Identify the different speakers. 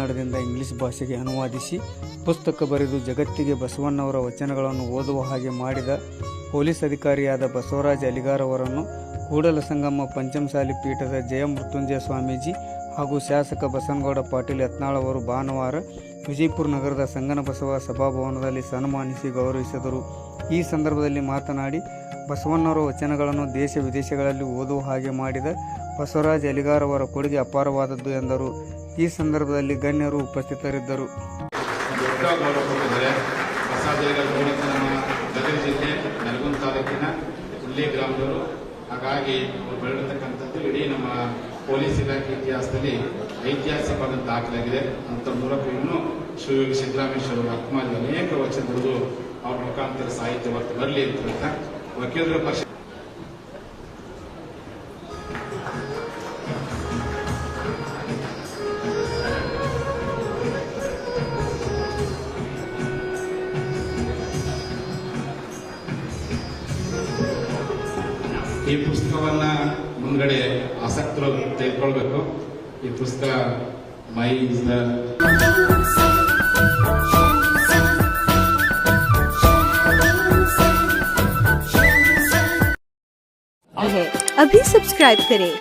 Speaker 1: ಕನ್ನಡದಿಂದ ಇಂಗ್ಲಿಷ್ ಭಾಷೆಗೆ ಅನುವಾದಿಸಿ ಪುಸ್ತಕ ಬರೆದು ಜಗತ್ತಿಗೆ ಬಸವಣ್ಣವರ ವಚನಗಳನ್ನು ಓದುವ ಹಾಗೆ ಮಾಡಿದ ಪೊಲೀಸ್ ಅಧಿಕಾರಿಯಾದ ಬಸವರಾಜ ಅಲಿಗಾರ್ ಅವರನ್ನು ಕೂಡಲ ಸಂಗಮ ಪಂಚಮಸಾಲಿ ಪೀಠದ ಜಯಮೃತ್ಯುಂಜಯ ಸ್ವಾಮೀಜಿ ಹಾಗೂ ಶಾಸಕ ಬಸನಗೌಡ ಪಾಟೀಲ್ ಯತ್ನಾಳ್ ಅವರು ಭಾನುವಾರ ವಿಜಯಪುರ ನಗರದ ಸಂಗನ ಬಸವ ಸಭಾಭವನದಲ್ಲಿ ಸನ್ಮಾನಿಸಿ ಗೌರವಿಸಿದರು. ಈ ಸಂದರ್ಭದಲ್ಲಿ ಮಾತನಾಡಿ, ಬಸವಣ್ಣವರ ವಚನಗಳನ್ನು ದೇಶ ವಿದೇಶಗಳಲ್ಲಿ ಓದುವ ಹಾಗೆ ಮಾಡಿದ ಬಸವರಾಜ ಅಲಿಗಾರ್ ಅವರ ಕೊಡುಗೆ ಅಪಾರವಾದದ್ದು ಎಂದರು. ಈ ಸಂದರ್ಭದಲ್ಲಿ ಗಣ್ಯರು ಉಪಸ್ಥಿತರಿದ್ದರು.
Speaker 2: ಜಿಲ್ಲೆ ತಾಲೂಕಿನ ಹಾಗಾಗಿ ಅವರು ಬೆಳೆದಿರ್ತಕ್ಕಂಥದ್ದು ಇಡೀ ನಮ್ಮ ಪೊಲೀಸ್ ಇಲಾಖೆ ಇತಿಹಾಸದಲ್ಲಿ ಐತಿಹಾಸಿಕವಾದ ದಾಖಲಾಗಿದೆ ಅಂತ ಮೂಲಕ ಇನ್ನೂ ಶಿವಯೋಗಿ ಸಿದ್ದರಾಮೇಶ್ವರ ಅಕ್ಮಾಲಿ ಅನೇಕ ವಚನಗಳು ಅವ್ರ ಮುಖಾಂತರ ಸಾಹಿತ್ಯ ಬರಲಿ ಅಂತ ವಕೀಲರ ಪರಿಷತ್ ಈ ಪುಸ್ತಕವನ್ನ ಮುಂದ್ಗಡೆ ಆಸಕ್ತರು ತೆಗೆದುಕೊಳ್ಬೇಕು ಈ ಪುಸ್ತಕ ಮೈ ಇಸ್ ದ
Speaker 3: है अभी सब्सक्राइब करें